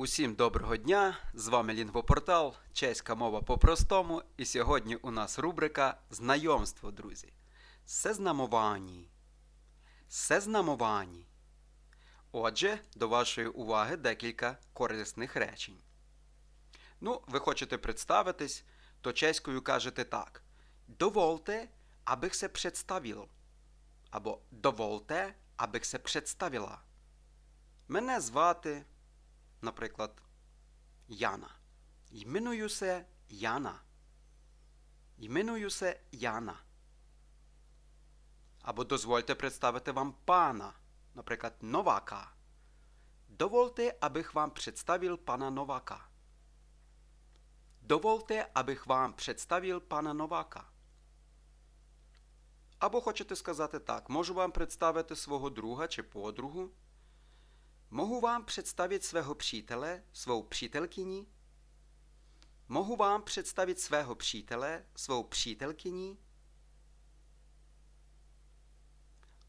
Усім доброго дня! З вами Лінгвопортал, чеська мова по-простому. І сьогодні у нас рубрика Знайомство, друзі. Сезнамовані. Сезнамовані. Отже, до вашої уваги декілька корисних речень. Ну, ви хочете представитись, то чеською кажете так. Довольте, abych се представил. Або довольте, abych се представила. Мене звати наприклад, Яна. Іменуюся Яна. Іменуюся Яна. Або дозвольте представити вам пана, наприклад, Новака. Довольте, abych вам представив пана Новака. Довольте, abych вам представив пана Новака. Або хочете сказати так, можу вам представити свого друга чи подругу. Mohu vám představit svého přítele, svou přítelkyni? Mohu vám představit svého přítele, svou přítelkyni?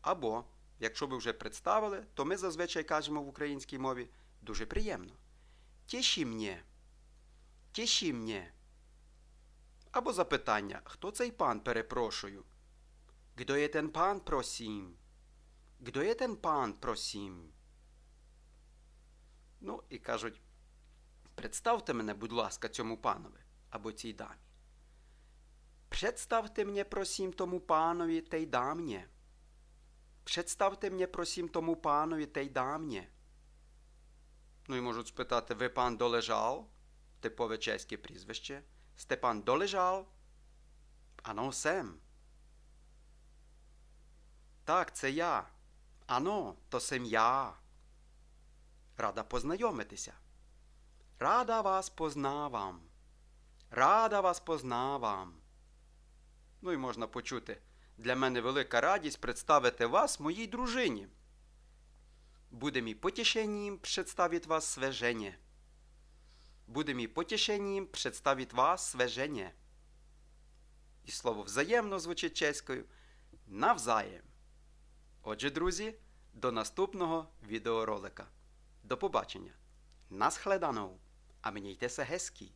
Або, якщо ви вже представили, то ми зазвичай кажемо в українській мові дуже приємно. Тіші мє. Тіші мє. Або запитання, хто цей пан, перепрошую? Кdo je ten pán, prosím? Kdo je ten pán, prosím? Ну, і кажуть, представте мене, будь ласка, цьому панові або цій дамі. Представте мене, просім, тому панові та й дамнє. Представте мене, просім, тому панові та й дамнє. Ну і можуть спитати, ви пан долежал? Типове чеське прізвище. Степан долежал? Ано, сем. Так, це я. Ано, то сем я. Рада познайомитися. Рада вас познавам. Рада вас познавам. Ну і можна почути. Для мене велика радість представити вас моїй дружині. Буде мій потішенням представити вас свежење. Буде мій потішенням представити вас свежење. І слово взаємно звучить чеською навзаєм. Отже, друзі, до наступного відеоролика. Do pobačenia. Naschledanou a mějte se hezký.